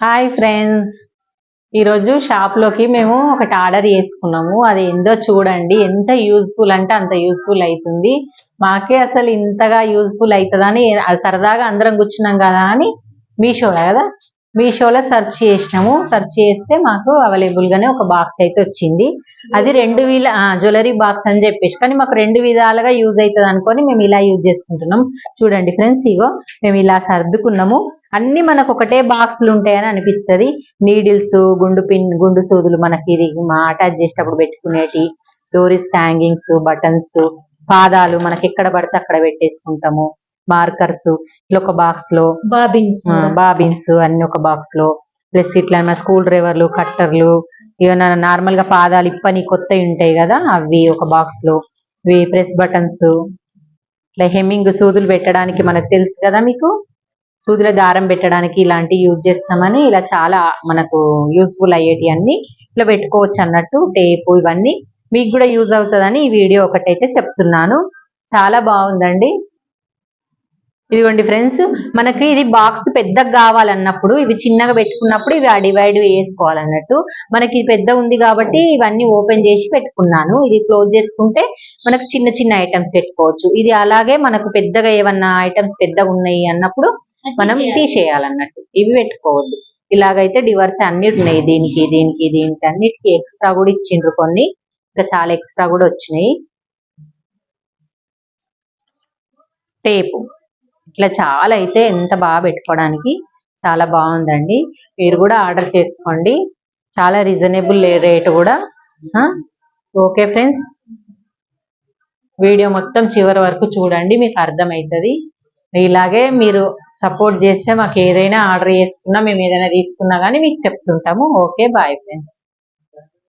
Hi friends ఈరోజు షాప్లోకి మేము ఒకటి ఆర్డర్ చేసుకున్నాము. అది ఏందో చూడండి. ఎంత యూజ్ఫుల్ అంటే అంత యూజ్ఫుల్ అవుతుంది మాకే అసలు ఇంతగా యూజ్ఫుల్ అవుతుందని అది సరదాగా అందరం కూర్చున్నాం కదా అని మీషోలో కదా? మీషోలో సెర్చ్ చేసినాము. సెర్చ్ చేస్తే మాకు అవైలబుల్ గానే ఒక బాక్స్ అయితే వచ్చింది. అది రెండు వీల జ్యువెలరీ బాక్స్ అని చెప్పేసి కానీ మాకు రెండు విధాలుగా యూజ్ అవుతుంది అనుకొని మేము ఇలా యూజ్ చేసుకుంటున్నాం. చూడండి ఫ్రెండ్స్ ఇగో మేము ఇలా సర్దుకున్నాము. అన్ని మనకు ఒకటే బాక్సులు ఉంటాయని అనిపిస్తుంది. నీడిల్స్ గుండు పిన్ గుండు సూదులు మనకి ఇది అటాచ్ చేసేటప్పుడు పెట్టుకునేటి డోరీస్ హ్యాంగింగ్స్ బటన్స్ పాదాలు మనకి ఎక్కడ పడితే అక్కడ పెట్టేసుకుంటాము. మార్కర్స్ ఇట్లా ఒక బాక్స్లో బాబిన్స్ బాబిన్స్ అన్ని ఒక బాక్స్లో ప్లస్ ఇట్లా స్కూల్ డ్రైవర్లు కట్టర్లు ఏమైనా నార్మల్గా పాదాలు ఇప్పని కొత్తవి ఉంటాయి కదా అవి ఒక బాక్స్లో ఇవి ప్రెస్ బటన్స్ ఇట్లా హెమ్మింగ్ సూదులు పెట్టడానికి మనకు తెలుసు కదా మీకు? సూదుల దారం పెట్టడానికి ఇలాంటివి యూజ్ చేస్తామని ఇలా చాలా మనకు యూస్ఫుల్ అయ్యేటి అన్ని ఇట్లా పెట్టుకోవచ్చు అన్నట్టు టేపు ఇవన్నీ. మీకు కూడా యూజ్ అవుతుందని ఈ వీడియో ఒకటైతే చెప్తున్నాను. చాలా బాగుందండి. ఇదిగోండి ఫ్రెండ్స్ మనకి ఇది బాక్స్ పెద్దగా కావాలన్నప్పుడు ఇవి చిన్నగా పెట్టుకున్నప్పుడు ఇవి ఆ డివైడ్ వేసుకోవాలన్నట్టు. మనకి ఇది పెద్ద ఉంది కాబట్టి ఇవన్నీ ఓపెన్ చేసి పెట్టుకున్నాను. ఇది క్లోజ్ చేసుకుంటే మనకు చిన్న చిన్న ఐటమ్స్ పెట్టుకోవచ్చు. ఇది అలాగే మనకు పెద్దగా ఏమన్నా ఐటమ్స్ పెద్దగా ఉన్నాయి అన్నప్పుడు మనం తీసేయాలన్నట్టు. ఇవి పెట్టుకోవద్దు. ఇలాగైతే డివర్స్ అన్ని ఉన్నాయి. దీనికి దీనికి దీనికి అన్నిటికీ ఎక్స్ట్రా కూడా ఇచ్చిండ్రు కొన్ని. ఇంకా చాలా ఎక్స్ట్రా కూడా వచ్చినాయి. టేపు ఇట్లా చాలా అయితే ఎంత బాగా పెట్టుకోవడానికి చాలా బాగుందండి. మీరు కూడా ఆర్డర్ చేసుకోండి. చాలా రీజనబుల్ రేట్ కూడా. Okay friends. వీడియో మొత్తం చివరి వరకు చూడండి మీకు అర్థమవుతుంది ఇలాగే మీరు సపోర్ట్ చేస్తే మాకు ఏదైనా ఆర్డర్ చేసుకున్నా మేము ఏదైనా తీసుకున్నా కానీ మీకు చెప్తుంటాము. Okay bye friends.